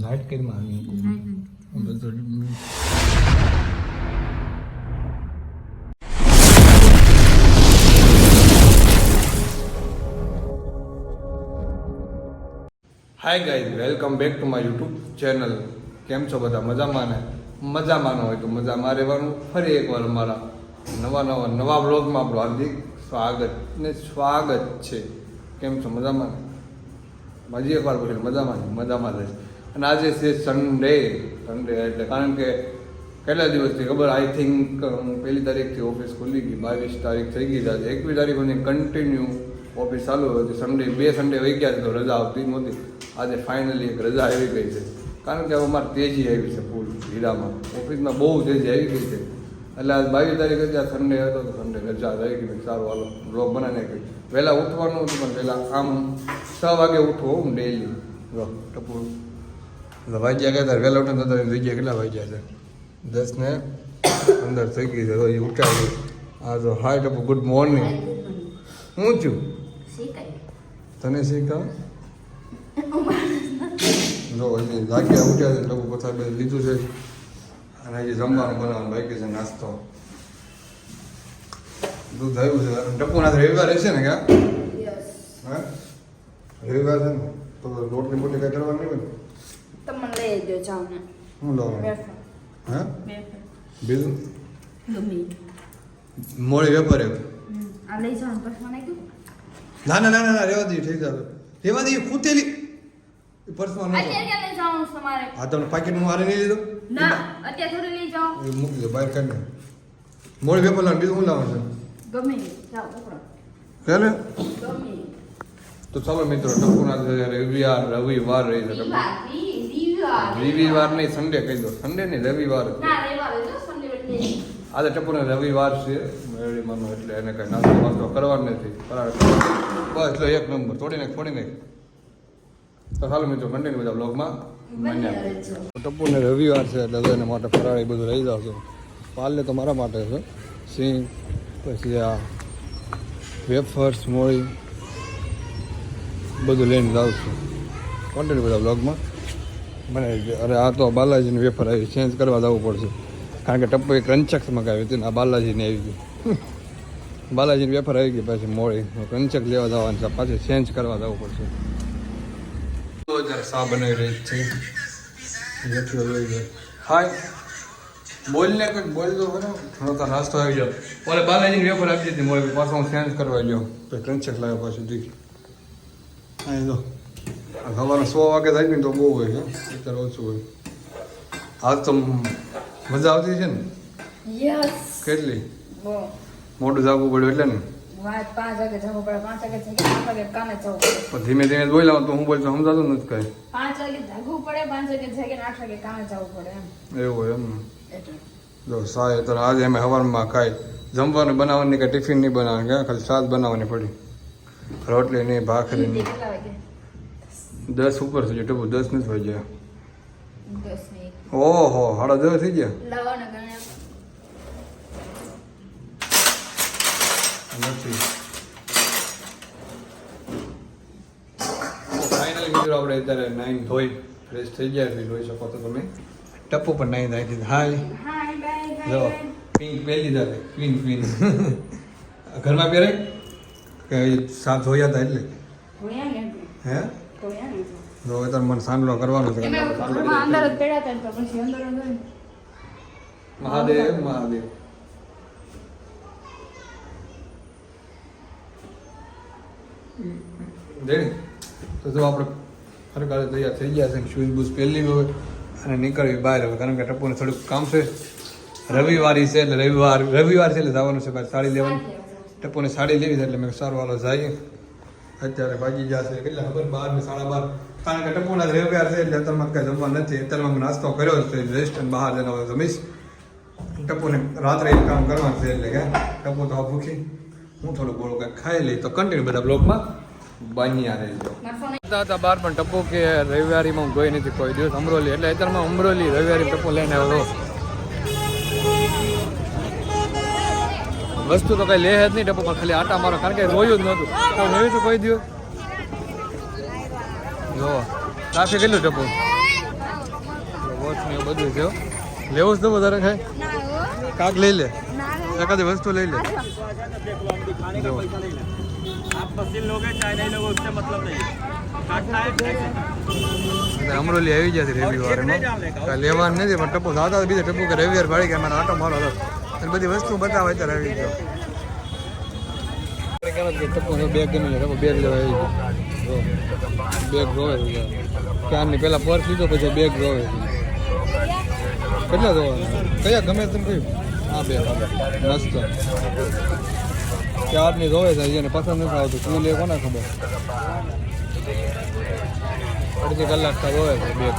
Light કરીમાં આવી hi guys welcome back to my YouTube channel કેમ છો બધા? મજામાં ને? મજામાં ન હોય તો મજામાં રહેવાનું. ફરી એકવાર અમારા નવા નવા નવા બ્લોગમાં આપણું હાર્દિક સ્વાગત ને સ્વાગત છે. કેમ છો? મજામાં ને? હજી એકવાર પૂછે મજામાં મજામાં રહીશ અને આજે છે સન્ડે સન્ડે એટલે કારણ કે કેટલા દિવસથી ખબર? આઈ થિંક પહેલી તારીખથી ઓફિસ ખુલી ગઈ, બાવીસ તારીખ થઈ ગઈ આજે. એકવીસ તારીખ સુધી કન્ટિન્યુ ઓફિસ ચાલુ હતી સન્ડે બે સન્ડે વહી ગયા તો રજા આવતી નહોતી. આજે ફાઇનલી એક રજા આવી ગઈ છે. કારણ કે હવે અમારે તેજી આવી છે ફૂલ હીરામાં ઓફિસમાં બહુ તેજી આવી ગઈ છે. એટલે આજ બાવીસ તારીખ આ સન્ડે હતો તો સન્ડે રજા રહી ગઈ સારું હાલો બ્લોગ બનાવીને ગઈ વહેલા ઉઠવાનું હતું પણ વહેલા આમ છ વાગે ઉઠવું હું ડેલી જો ટપુર વાગ્યા ગયા વહેલા ઉઠે તો જગ્યા કેટલા વાગ્યા છે? દસ ને અંદર થઈ ગઈ છે તો એ ઉઠાવી. આ તો હાય ટપુ ગુડ મોર્નિંગ હું છું? તને શીખા જો હજી લાગ્યા ઉઠ્યા છે ટપુ પથાર લીધું છે. અને હજી જમવાનું બનાવવાનું બાકી છે નાસ્તો. દૂધ આવ્યું છે. ટપુના રવિવાર રહેશે ને ક્યાં? હા? રવિવાર છે ને? તો રોટલી બોટલી કઈ કરવાની નહીં તમને લઈ જાઓ ને. શું લાવવાનું હા? બીજું? મોડી વેપારે આ લઈ જાઓ પછી મને કીધું ના ના ના ના રેવા દઈએ ઠીક છે. રેવા દઈએ ફૂટેલી પર્સમાં ન હા તમને પાકીટમાં મારે નહીં લીધો? ના અત્યારે થોડી લઈ જાઓ. મૂકી દો બહાર કાઢી મોડી વેપાર લાવ બીજું શું લાવવાનું ગમે જાઓ તો ચાલો મિત્રો ટપુના રવિવાર રવિવાર રહી છે. રવિવાર નહીં સન્ડે કહી દો. સન્ડે નહીં રવિવાર. આજે ટપુને રવિવાર છે. મેળવીમાંનો એટલે એને કઈ નાસ્તો વાસ્તો કરવાનો નથી. બસ એટલે એક નંબર. તોડી નાખ ફોડી નાખ. તો ચાલો મિત્રો કન્ટિન્યુ બધા બ્લોગમાં. ટપુને રવિવાર છે એટલે એના માટે ફરાળી બધું રહી જાવ છું પાલે તો મારા માટે છે. સિંગ પછી આ વેફર્સ, મોળી બધું લઈને જાઉં છું. કોન્ટેન્ટ બધા બ્લોગમાં મને અરે આ તો બાલાજીની વેફર આવી ચેન્જ કરવા જવું પડશે. કારણ કે ટપ્પો એક રંચક મગાવી હતી ને આ બાલાજીની આવી ગઈ. બાલાજીની વેફર આવી ગઈ પછી મોડી રંચક લેવા જવાનું છે, પાછી ચેન્જ કરવા જવું પડશે. તો સા બનાવી રહી છે. હાય બોલ ને કંઈક બોલ દો ખરો. થોડો તો નાસ્તો આવી જાવ ઓલે બાલાજીની વેફર આપી દીધી મોડે પાછો હું ચેન્જ કરવા ગયો. તો કંચક લાવ્યો પાછું દી અહીં જો. સવારે સો વાગે થાય ને તો બહુ હોય છે અત્યારે ઓછું હોય. આજ તો મજા આવતી છે ને. કેટલી. મોટું જાગવું પડ્યું એટલે ને? વાત પાંચ વાગે જવું પડે. પાંચ વાગે જઈને પાંચ વાગે કામે જવું પડે. પણ ધીમે ધીમે બોલ્યા તો હું બોલતો સમજાતું નથી કઈ. પાંચ વાગે જાગવું પડે પાંચ વાગે જાગે આઠ વાગે કામે જવું પડે એમ. એવું હોય એમ. જો સાહેબ તો આજે અમે સવારમાં કાંઈ જમવાનું બનાવવાની કે ટિફિન નહીં બનાવવાની? કે ખાલી શાક બનાવવાની પડી. રોટલી નહીં ભાખરી નહીં. દસ ઉપર થઈ ગયો ટપુ દસ નથી થઈ ગયા ઓહો સાડા દસ થઈ ગયા? નથી. ફાઇનલી મિત્રો આપણે અત્યારે નાઈન ધોઈ ફ્રેશ થઈ ગયા ધોઈ જોઈ શકો તો તમે. ટપ્પુ પણ નાઈ નાખી દીધી. હાય. હાય જો બાય. પિંક પહેલી જાતે ક્વીન ક્વીન ઘરમાં પહેરે કે સાત ધોયા હતા એટલે? હે? જો હવે તારે મને સાંડલો કરવાનો છે. અંદર જ પડ્યા તો પછી અંદર જ મહાદેવ મહાદેવ. દે તો જો આપણે સરકારે તૈયાર થઈ ગયા છે શૂઝ બૂઝ પહેરી હોય. અને નીકળવી બહાર હવે, કારણ કે ટપ્પુને થોડુંક કામ છે. રવિવારી છે એટલે રવિવાર રવિવાર છે એટલે જવાનું છે બહાર સાડી લેવાની. ટપ્પુને સાડી લેવી છે એટલે મેં સારું હાલો જઈએ અત્યારે ભાગી છે. કેટલા ખબર? બાર ને સાડા બાર. કારણ કે ટપ્પુના રવિવાર છે એટલે અત્યારમાં કાંઈ જમવા નથી. અત્યારમાં નાસ્તો કર્યો છે. રેસ્ટ બહાર જઈને હવે જમીશ. ટપ્પુને રાત્રે એક કામ કરવાનું છે એટલે કે ટપ્પુ તો ભૂખી. હું થોડું બોલું, કંઈક ખાઈ લઈ. તો કન્ટિન્યુ બધા બ્લોકમાં બન્યા રહેજો. હતા બાર પણ ટપુ કે રવિવારીમાં હું ગઈ નથી કોઈ દિવસ અમરોલી. એટલે અત્યારમાં અમરોલી રવિવારી ટપુ લઈને આવ્યો વસ્તુ તો કઈ લે જ નહીં ટપુ પણ ખાલી આટા મારો કારણ કે રોયું જ નહોતું. તો જોયું તો કોઈ દિવસ? જો ટ્રાફિક કેટલું ટપુ વોચ ને બધું છે લેવું જ તો વધારે ખાય કાક લઈ લે. એકાદી વસ્તુ લઈ લે. જો. आप मशीन लोगे चाहे नहीं लोगे उससे मतलब नहीं है काटना है ऐसे। અને અમરોલી આવી ગયા છે રવિવારમાં કાંઈ લેવાનું નથી પણ ટપુ દાદા બીજા ટપુ કે રવિવાર ભાડી કે મારા આટો મારો હતો અને બધી વસ્તુ બતાવે ત્યારે આવી ગયો ટપુ બેગ ગમી જાય ટપુ બેગ લેવા આવી ગયો બેગ રોવે છે ક્યારની પેલા પર્સ લીધો પછી બેગ રોવે છે કેટલા જોવાના કયા ગમે તેમ કયું હા બે મસ્ત ચારની રોવે છે જેને પસંદ નથી આવતું. શું લે કોને ખબર? અડધી કલાક તો રોવે છે બેગ.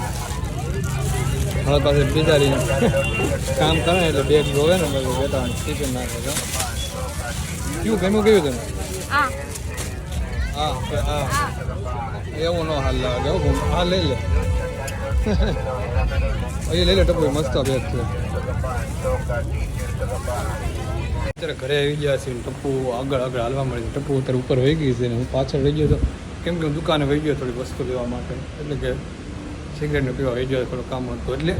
હવે પાછી બિચારી કામ કરે એટલે બેગ રોવે ને બધું બેટા ટિફિન નાખે છે. કયું ગમ્યું કયું તમે હા હા એવું ન હાલ લાગે એવું. હા લઈ લે. અહીં લઈ લે ટપુ મસ્ત બેગ છે. અત્યારે ઘરે આવી ગયા છે ટપ્પુ આગળ આગળ હાલવા મળી છે. ટપ્પુ અત્યારે ઉપર વહી ગઈ છે ને હું પાછળ રહી ગયો હતો કેમ કે હું દુકાને વહી ગયો થોડી વસ્તુ લેવા માટે. એટલે કે સિગરેટને પીવા વહી ગયો થોડું કામ હતું. એટલે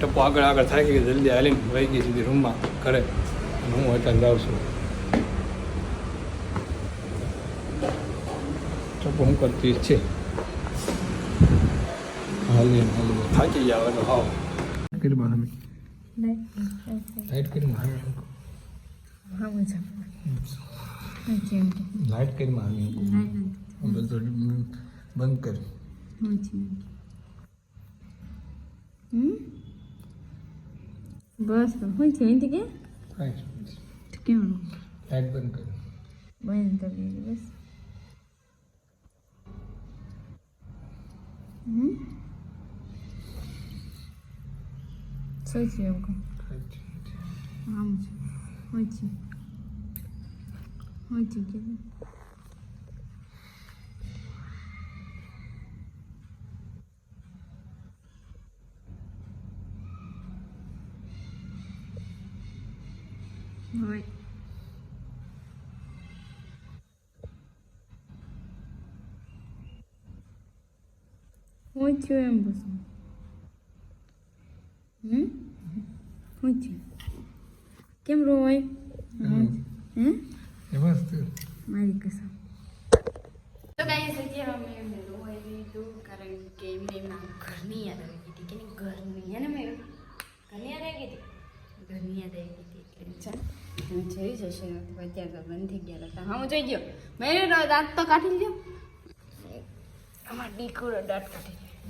ટપ્પો આગળ આગળ થાય ગઈ જલ્દી હાલીને વહી ગઈ સીધી રૂમમાં ઘરે. અને હું અત્યારે જાઉં છું. ટપ્પો હું કરતી છે. હાલી હાલી થાકી જાવ એટલે હાવ. કરી બાદ લાઈટ કરી મારે હા મજા લાઈટ કરી મારે બધું બંધ કરી. બસ હું છે. એથી કે? કેવું લાઈટ બંધ કર. બંધ કરી બસ. હમ? શું છે એમ કહું. આમ છે. હોય છે હોય છે કે હોય હું થયું એમ પૂછું હમ હું થયું કેમ રોય હે? મારી કસમ. તો ગાઈસ અત્યારે અમે એમને રોવાઈ લીધું કારણ કે એમને એમના ઘરની યાદ આવી ગઈ હતી. કે નહીં ઘરની એને મેં ઘરની યાદ આવી ગઈ હતી? ઘરની યાદ આવી ગઈ હતી એટલે ચાલ હું જોઈ જશે અત્યારે તો બંધ થઈ ગયા હતા. હા હું જોઈ ગયો. મેં દાંત તો કાઢી લીધો અમાર દીકરો દાંત કાઢી લીધો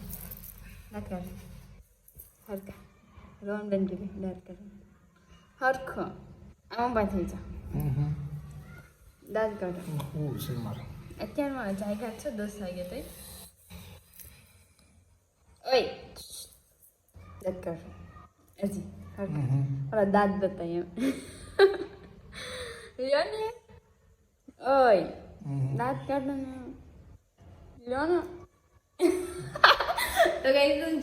દાંત કાઢી. હરકા રોન બંધ દાંત કાઢી. હરખો. આમ ઊભા થઈ જા. દાંત કાઢો. હું છે મારે. અત્યારમાં જાયગા છો દસ વાગે તો ઓય. દાંત કાઢો. હજી હરખા. ઓલા દાંત બતાય એમ લ્યો ને. ઓય. દાંત કાઢો ને. લ્યો ને. તો કઈ તું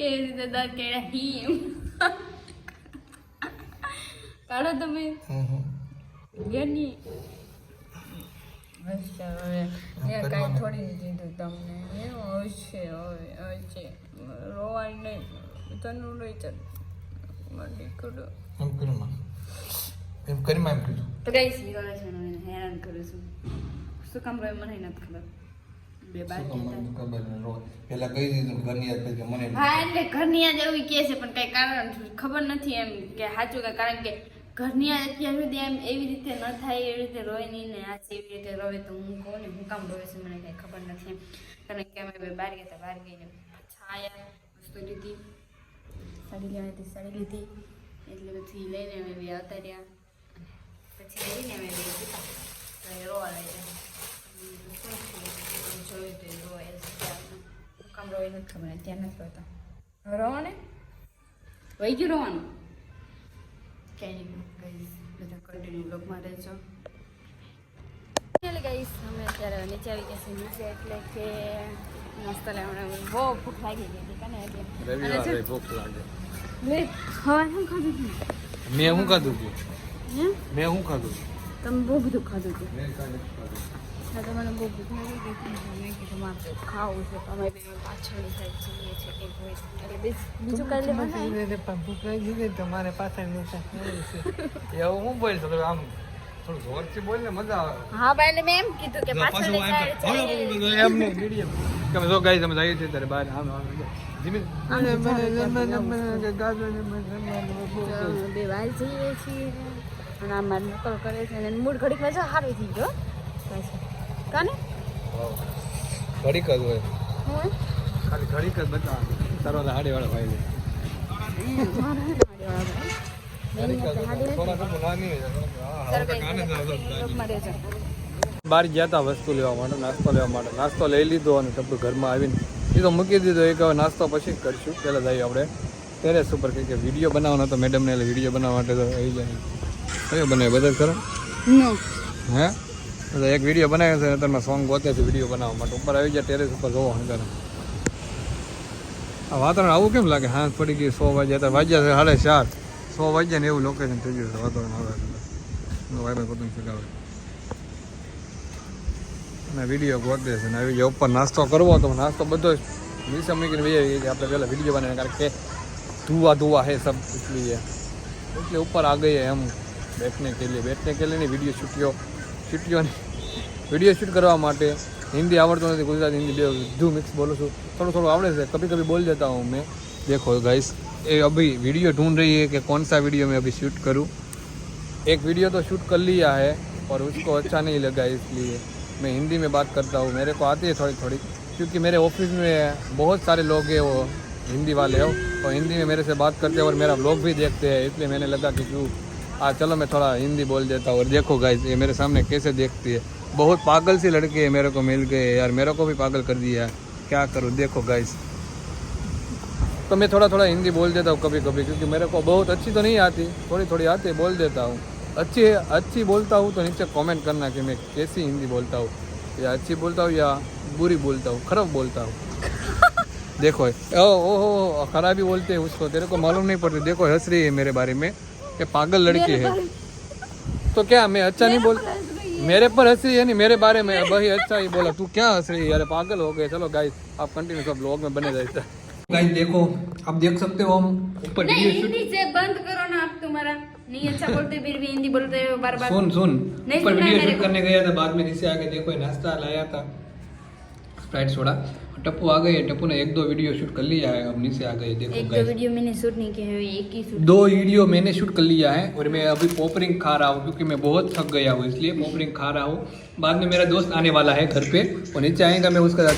કેવી રીતે દર કેળા હી એમ કાઢો તમે એ કાંઈ થોડી દીધું તમને. એવું હશે હવે હશે. રોવાય નહીં. તનું નહીં ચાલ. એમ એમ એમ કીધું તો? કઈ એને હેરાન કરું છું. શું કામ રહ્યું મને નથી ખબર. બે બાકી ખબર નહીં રોજ પેલા કહી દીધું ઘરની કે મને હા એટલે ઘરની યાદ એવું કહે છે પણ કઈ કારણ ખબર નથી એમ કે સાચું કે કારણ કે ઘરની અત્યાર સુધી એમ એવી રીતે ન થાય એવી રીતે રોય નહીં ને આ એવી રીતે રોવે તો હું કહું ને હું કામ રોવે છે મને કંઈ ખબર નથી કારણ કે અમે બહાર ગયા હતા બહાર ગઈને પાછા આયા વસ્તુ લીધી. સાડી લેવાની હતી સાડી લીધી. એટલે પછી લઈને અમે બે આવતા રહ્યા. પછી લઈને અમે બે રોવા લઈ આમ જોયું તો રોય કામ રોય નથી ખબર અત્યારે નથી રોતા હવે વહી ગયું રોવાનું ક્યાંય નહીં બધા કન્ટિન્યુ બ્લોગમાં રહેજો ચાલે ગઈશ અમે અત્યારે નીચે આવી ગયા છે નીચે એટલે કે મસ્ત બહુ ભૂખ લાગી ગઈ હતી કને એટલે અને રવિવારે જો- ભૂખ લાગે. લે હવા શું ખાધું હતું મેં શું ખાધું હતું મેં શું ખાધું તમે બહુ બધું ખાધું હતું મેં હા તો મને બહુ ભૂખ લાગી ગઈ હતી મેં કીધું મારે ખાવું છે તો અમે બે પાછળની સાઈડ જઈએ છીએ કંઈક હોય એટલે બીજું કાંઈ લેવાનું ભૂખ લાગી ગઈ તમારે પાછળ એવું હું બોલ આમ થોડું જોરથી બોલ મજા આવે. હા ભાઈ એટલે મેં એમ કીધું કે પાછળની સાઈડ જઈએ છીએ ત્યારે બહાર. આમ મૂડ ઘડીકમાં જો સારું થઈ ગયો કાને? ઘડી જ હોય. ખાલી ઘડી જ બતાવ તારો હાડી વાળા ભાઈ બહાર ગયા હતા વસ્તુ લેવા માટે નાસ્તો લેવા માટે. નાસ્તો લઈ લીધો અને ટપુ ઘરમાં આવીને એ તો મૂકી દીધો. એક હવે નાસ્તો પછી જ કરીશું. પહેલાં જઈએ આપણે ટેરેસ ઉપર. કંઈક વીડિયો બનાવવાનો હતો મેડમને એટલે વીડિયો બનાવવા માટે તો આવી જાય કયો બને બધા ખરો? હે? એટલે એક વીડિયો બનાવ્યો છે તમે સોંગ ગોતે છે વીડિયો બનાવવા માટે. ઉપર આવી જાય ટેરેસ ઉપર જોવો અંદર આ વાતાવરણ આવું કેમ લાગે? હાથ પડી ગઈ, સો વાગ્યા, અત્યારે વાગ્યા છે સાડા ચાર. સો વાગ્યા ને એવું લોકેશન થઈ ગયું છે વાતાવરણ આવે વાયરલ પતંગ ચગાવે અને વીડિયો ગોતે છે ને આવી જાય ઉપર નાસ્તો કરવો તો નાસ્તો બધો વિશે મૂકીને ભાઈ આપણે પહેલાં વીડિયો બનાવીને કારણ કે ધુઆ ધુઆ હે સબ એટલે. ઉપર આ ગઈએ એમ બેઠને કે લીએ બેઠને કે લઈને વીડિયો છૂટ્યો. શૂટ્યો નહીં વિડીયો શૂટ કરવા માટે હિન્દી આવડતું નથી ગુજરાતી હિન્દી બે બધું મિક્સ બોલું છું થોડું થોડું આવડે છે कभी कभी बोल देता हूँ मैं देखो गाइस ये अभी वीडियो ढूंढ रही है कि कौन सा वीडियो मैं अभी शूट करूँ एक वीडियो तो शूट कर लिया है और उसको अच्छा नहीं लगा इसलिए मैं हिंदी में बात करता हूँ मेरे को आती है थोड़ी थोड़ी क्योंकि मेरे ऑफिस में बहुत सारे लोग हैं वो हिंदी वाले हो और हिंदी में मेरे से बात करते हैं और मेरा ब्लॉग भी देखते हैं इसलिए मैंने लगा कि क्यों आज चलो मैं थोड़ा हिंदी बोल देता हूँ और देखो गाइस ये मेरे सामने कैसे देखती है। बहुत पागल सी लड़के है मेरे को मिल गए यार, मेरे को भी पागल कर दिया है। क्या करूँ? देखो गाइस तो मैं थोड़ा थोड़ा हिंदी बोल देता हूँ कभी कभी क्योंकि मेरे को बहुत अच्छी तो नहीं आती। थोड़ी थोड़ी आती है बोल देता हूँ। अच्छी अच्छी बोलता हूँ तो नीचे कमेंट करना कि मैं कैसी हिंदी बोलता हूँ। या अच्छी बोलता हूँ या बुरी बोलता हूँ, खराब बोलता हूँ। देखो, ओ ओ ओ, खराबी बोलते हैं उसको, तेरे को मालूम नहीं पड़ती। देखो, हंस रही है मेरे बारे में। ये पागल लड़की है। तो क्या मैं अच्छा नहीं बोल मेरे पर हंस रही है नहीं मेरे बारे में वही अच्छा ही बोला। तू क्या हंस रही है? यार पागल हो गए। चलो गाइस आप कंटिन्यू सब ब्लॉग में बने रहते गाइस देखो आप देख सकते हो हम ऊपर नहीं वीडियो हिंदी से बंद करो ना आप तुम्हारा। नहीं अच्छा बोलते फिर भी हिंदी बोलते हो बार बार। सुन सुन। ऊपर वीडियो शूट करने गया था बाद में नीचे आके देखो नाश्ता लाया था। Sprite soda. टप्पू आ गए टप्पू ने एक दो वीडियो शूट कर लिया है अब नीचे आ गए देखो एक दो वीडियो मैंने शूट नहीं किए हुए एक ही शूट दो वीडियो मैंने शूट कर लिया है और मैं अभी पॉपरिंग खा रहा हूँ क्योंकि मैं बहुत थक गया हूँ इसलिए पॉपरिंग खा रहा हूँ। बाद में मेरा दोस्त आने वाला है घर पे और नीचे आएगा मैं उसका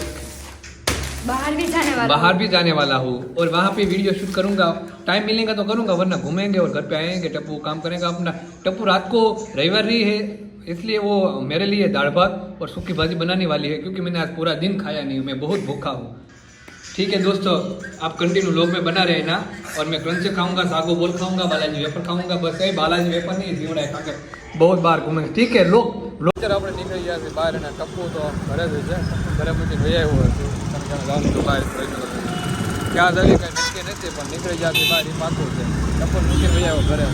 बाहर भी जाने वाला बाहर भी जाने वाला हूँ और वहाँ पे वीडियो शूट करूँगा। टाइम मिलेगा तो करूँगा वरना घूमेंगे और घर पे आएँगे टप्पू काम करेगा अपना। टप्पू रात को रविवार ही है इसलिए वो मेरे लिए दाल भात और सूखी भाजी बनाने वाली है क्योंकि मैंने आज पूरा दिन खाया नहीं मैं बहुत भूखा हूँ ठीक है दोस्तों आप कंटिन्यू लोग में बना रहे ना और मैं क्रंच खाऊंगा सागो बोल खाऊंगा बालाजी वेफर खाऊंगा बस यही बालाजी वेफर नहीं जीवड़ा खा के बहुत बार घूमेंगे ठीक है लोग અત્યારે આપણે નીકળી ગયા છીએ બહાર અને ટપ્પુ તો ઘરે જ છે ઘરે મૂકીને વહી આવ્યો હતો તમે તમે જવાનું તો બહાર ક્યાં જવી કંઈ નક્કી નથી પણ નીકળી ગયા છે બહાર એ પાકું છે ટપ્પુ મૂકીને વહી આવ્યો ઘરે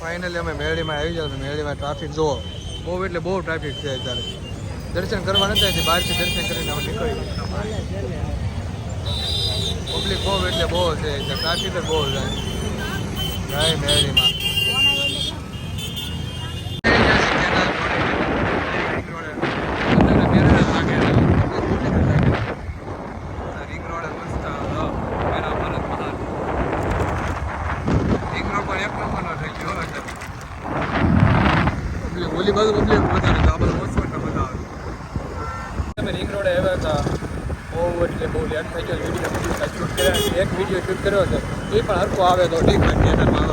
ફાઇનલી અમે મેળીમાં આવી ગયા મેળીમાં ટ્રાફિક જુઓ. બહુ એટલે બહુ ટ્રાફિક છે અત્યારે. દર્શન કરવા નથી આવતી. બહારથી દર્શન કરીને અમે નીકળી પબ્લિક બહુ એટલે બહુ છે. ટ્રાફિક જ બહુ જાય મેળીમાં. ઓલી બાજુ પબ્લિક વધારે તો આ બાજુ ઓછો એટલે બધા આવે તમે રિંગ રોડે આવ્યા હતા બહુ એટલે બહુ લેટ થઈ ગયો વિડીયો શૂટ કર્યા એક વિડીયો શૂટ કર્યો છે એ પણ હરકો આવે તો ઠીક છે થિયેટરમાં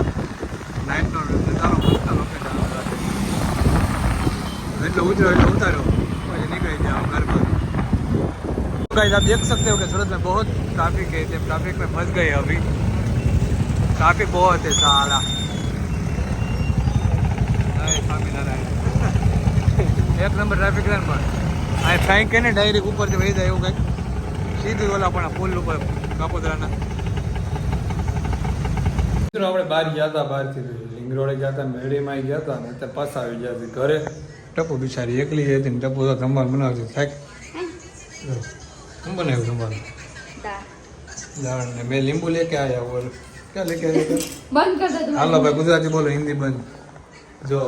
નાઇટનો નજારો મસ્ત લોકેશન એટલે ઉતર્યો એટલે ઉતાર્યો પછી નીકળી जाओ घर पर गाइस आप देख सकते हो कि सूरत में बहुत ट्रैफिक है जब ट्रैफिक में फंस गए अभी ट्रैफिक बहुत है साला हाय स्वामीनारायण એક નંબર ટ્રાફિક લાઈન પર આ ફ્લાઇંગ કે ને ડાયરેક્ટ ઉપરથી વહી જાય એવું કંઈક. સીધું ઓલા પણ પુલ ઉપર કાપોદરાના મિત્રો આપણે બહાર ગયા હતા બહારથી હિંગરોળે ગયા હતા મેળીમાં ગયા હતા ને અત્યારે પાછા આવી ગયા છે ઘરે. ટપુ બિચારી એકલી હતી ને ટપુ તો સંભાળ બનાવતી થાક. શું બનાવ્યું સંભાળ દાળ ને મેં લીંબુ લેકે આવ્યા બોલ. ક્યાં લેકે આવ્યા બંધ કર હાલો ભાઈ ગુજરાતી બોલો હિન્દી બંધ. જો,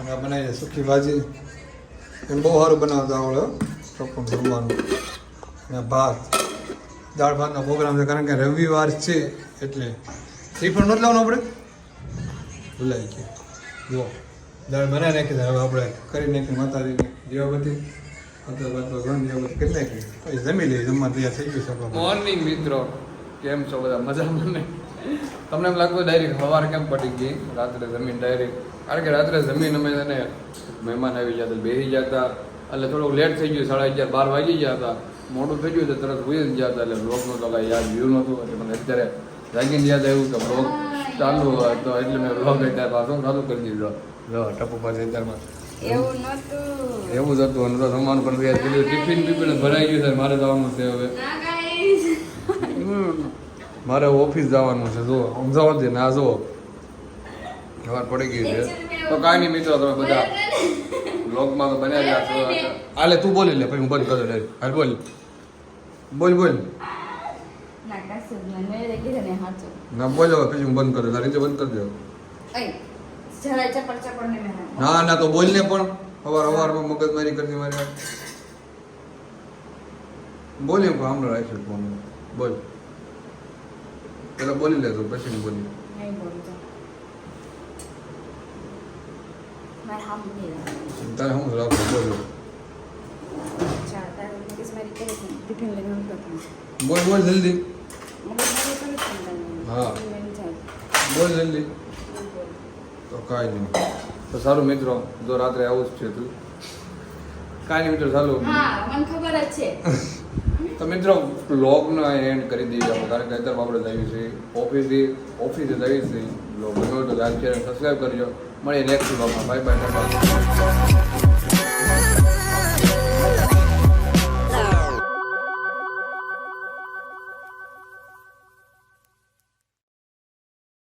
અમે બનાવીએ સુકી ભાજી. એમ બહુ સારું બનાવતા આવડે ચોખ્ખું જમવાનું. અને ભાત. દાળ ભાતનો પ્રોગ્રામ છે, કારણ કે રવિવાર છે એટલે શ્રીફળ નથી લાવવાનું આપણે. ભૂલાઈ ગયું. જો, દાળ બનાવી નાખી હવે આપણે કરી નાખી. માતાજીની છે મોર્નિંગ મિત્રો, કેમ છો બધા? મજામાં ને? તમને એમ લાગતું ડાયરેક્ટ સવાર કેમ પડી ગઈ? રાત્રે જમીન ડાયરેક્ટ કારણ કે રાત્રે જમીન અમે છે મહેમાન આવી ગયા હતા બેસી ગયા હતા. એટલે થોડુંક લેટ થઈ ગયું સાડા અગિયાર બાર વાગી ગયા હતા. મોડું થઈ ગયું તો તરત હોઈ જ ગયા હતા. એટલે બ્લોગનું તો કાંઈ યાદ વ્યૂ નહોતું. એટલે મને અત્યારે જાગીને યાદ આવ્યું કે બ્લોગ ચાલુ હોય તો એટલે મેં બ્લોગ અત્યારે પાછો ચાલુ કરી દીધો. જો ટપુ પાસે અત્યારમાં. એવું નહોતું. એવું જ હતું. અને જમવાનું પણ તૈયાર ટિફિન બિફિન ભરાઈ ગયું છે. મારે જવાનું છે હવે. મારે ઓફિસ જવાનું છે. જો સમજાવો દે ના જો સવાર પડી ગઈ છે. તો કાંઈ નહીં મિત્રો તમે બધા બ્લોગમાં તો બન્યા રહ્યા છો હાલે તું બોલી લે પછી હું બંધ કરું દઉં હાલ બોલ. બોલ બોલ. ના બોલો પછી હું બંધ કરું તારી રીતે બંધ કરી ચપડ ને ના તો બોલ ને પણ. અવાર સવારમાં મગજમારી કરતી મારી બોલી હમણાં રાખ્યું ફોન બોલ. પેલા બોલી લેજો પછી બોલી. નહીં બોલું તો. મારે નહીં આવે. તારે હું રાખું બોલો અચ્છા, તારે મગજમારી કરે છે. ટિફિન લઈને આવતો. બોલ બોલ જલ્દી. હા. બોલ જલ્દી બોલ, બોલ. તો કાંઈ નહીં તો સારું મિત્રો જો રાત્રે આવું જ છે તું કાંઈ નહીં મિત્રો ચાલુ હા મને ખબર જ છે તો મિત્રો બ્લોગનો એન્ડ કરી દઈએ કારણ કે અત્યારે આપણે જઈએ છીએ ઓફિસે ઓફિસે જઈએ છીએ બ્લોગ તો લાઈક શેર સબસ્ક્રાઈબ કરજો મળીએ નેક્સ્ટ બ્લોગમાં બાય બાય